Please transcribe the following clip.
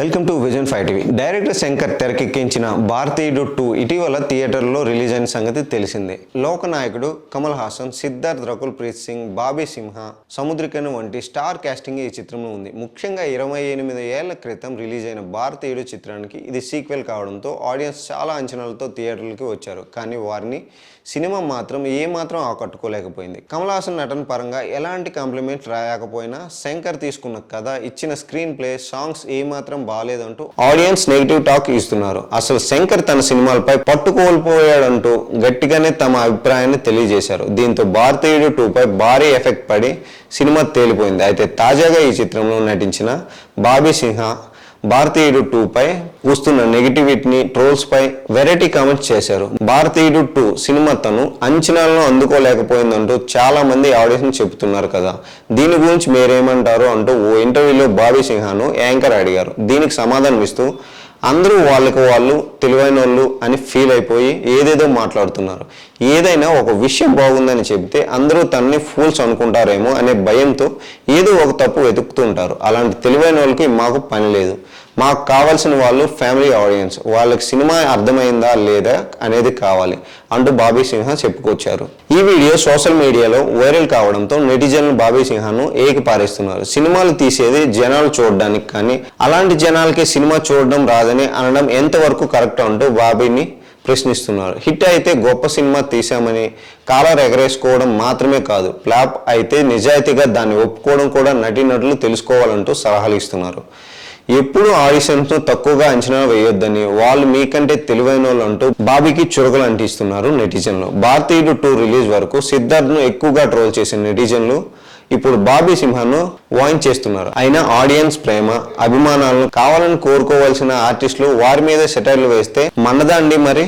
Welcome to vision five TV. Director Shankar తెరకెక్కించిన Bharateeyudu two ఇటీవల థియేటర్లో రిలీజ్ అయిన సంగతి తెలిసిందే. లోకనాయకుడు కమల్ హాసన్ సిద్ధార్థ్ రకుల్ ప్రీత్ సింగ్ బాబీ సింహ సముద్రికన్ వంటి స్టార్ కాస్టింగ్ ఈ చిత్రంలో ఉంది. ముఖ్యంగా ఇరవై ఎనిమిది ఏళ్ళ క్రితం రిలీజ్ అయిన భారతీయుడు చిత్రానికి ఇది సీక్వెల్ కావడంతో ఆడియన్స్ చాలా అంచనాలతో థియేటర్లకి వచ్చారు. కానీ వారిని సినిమా మాత్రం ఏమాత్రం ఆకట్టుకోలేకపోయింది. కమల్ హాసన్ నటన పరంగా ఎలాంటి కాంప్లిమెంట్స్ రాయకపోయినా శంకర్ తీసుకున్న కథ ఇచ్చిన స్క్రీన్ ప్లే సాంగ్స్ ఏమాత్రం బాగాలేదంటూ ఆడియన్స్ నెగిటివ్ టాక్ ఇస్తున్నారు. అసలు శంకర్ తన సినిమాలపై పట్టు కోల్పోయాడంటూ గట్టిగానే తమ అభిప్రాయాన్ని తెలియజేశారు. దీంతో భారతీయుడు టూ పై భారీ ఎఫెక్ట్ పడి సినిమా తేలిపోయింది. అయితే తాజాగా ఈ చిత్రంలో నటించిన బాబీ సిన్హా భారతీయుడు టూ పై వస్తున్న నెగిటివిటీని ట్రోల్స్ పై వెరైటీ కామెంట్స్ చేశారు. భారతీయుడు టూ సినిమా తను అంచనాలను అందుకోలేకపోయిందంటూ చాలా మంది ఆడియన్స్ చెబుతున్నారు కదా. దీని గురించి మీరేమంటారు అంటూ ఓ ఇంటర్వ్యూలో బాబీ సింహాను యాంకర్ అడిగారు. దీనికి సమాధానం ఇస్తూ అందరూ వాళ్ళకు వాళ్ళు తెలివైన వాళ్ళు అని ఫీల్ అయిపోయి ఏదేదో మాట్లాడుతున్నారు. ఏదైనా ఒక విషయం బాగుందని చెబితే అందరూ తనని ఫూల్స్ అనుకుంటారేమో అనే భయంతో ఏదో ఒక తప్పు వెతుకుతుంటారు అలాంటి తెలివైన వాళ్ళకి మాకు పని లేదు. మాకు కావాల్సిన వాళ్ళు ఫ్యామిలీ ఆడియన్స్ వాళ్ళకి సినిమా అర్థమైందా లేదా అనేది కావాలి. అంటూ బాబీ సింహ చెప్పుకొచ్చారు. ఈ వీడియో సోషల్ మీడియాలో వైరల్ కావడంతో నెటిజన్లు బాబీ సింహను ఏకి పారేస్తున్నారు. సినిమాలు తీసేది జనాలు చూడడానికి కానీ అలాంటి జనాలకి సినిమా చూడడం రాదు కాదని అనడం ఎంతవరకు కరెక్ట్ అంటూ బాబీని ప్రశ్నిస్తున్నారు. హిట్ అయితే గొప్ప సినిమా తీసామని కాలర్ ఎగరేసుకోవడం మాత్రమే కాదు ఫ్లాప్ అయితే నిజాయితీగా దాన్ని ఒప్పుకోవడం కూడా నటీనటులు తెలుసుకోవాలంటూ సలహాలు ఇస్తున్నారు. ఎప్పుడు ఆడిషన్స్ తక్కువగా అంచనా వేయొద్దని వాళ్ళు మీకంటే తెలివైన వాళ్ళు అంటూ బాబీకి చురకలు అంటిస్తున్నారు నెటిజన్లు. భారతీయుడు టూ రిలీజ్ వరకు సిద్ధార్థ్ను ఎక్కువగా ట్రోల్ చేసిన నెటిజన్లు ఇప్పుడు బాబీ సింహను వాయిన్ చేస్తున్నారు. అయినా ఆడియన్స్ ప్రేమ అభిమానాలను కావాలని కోరుకోవాల్సిన ఆర్టిస్టులు వారి మీద సెటైర్లు వేస్తే మనదండి మరి?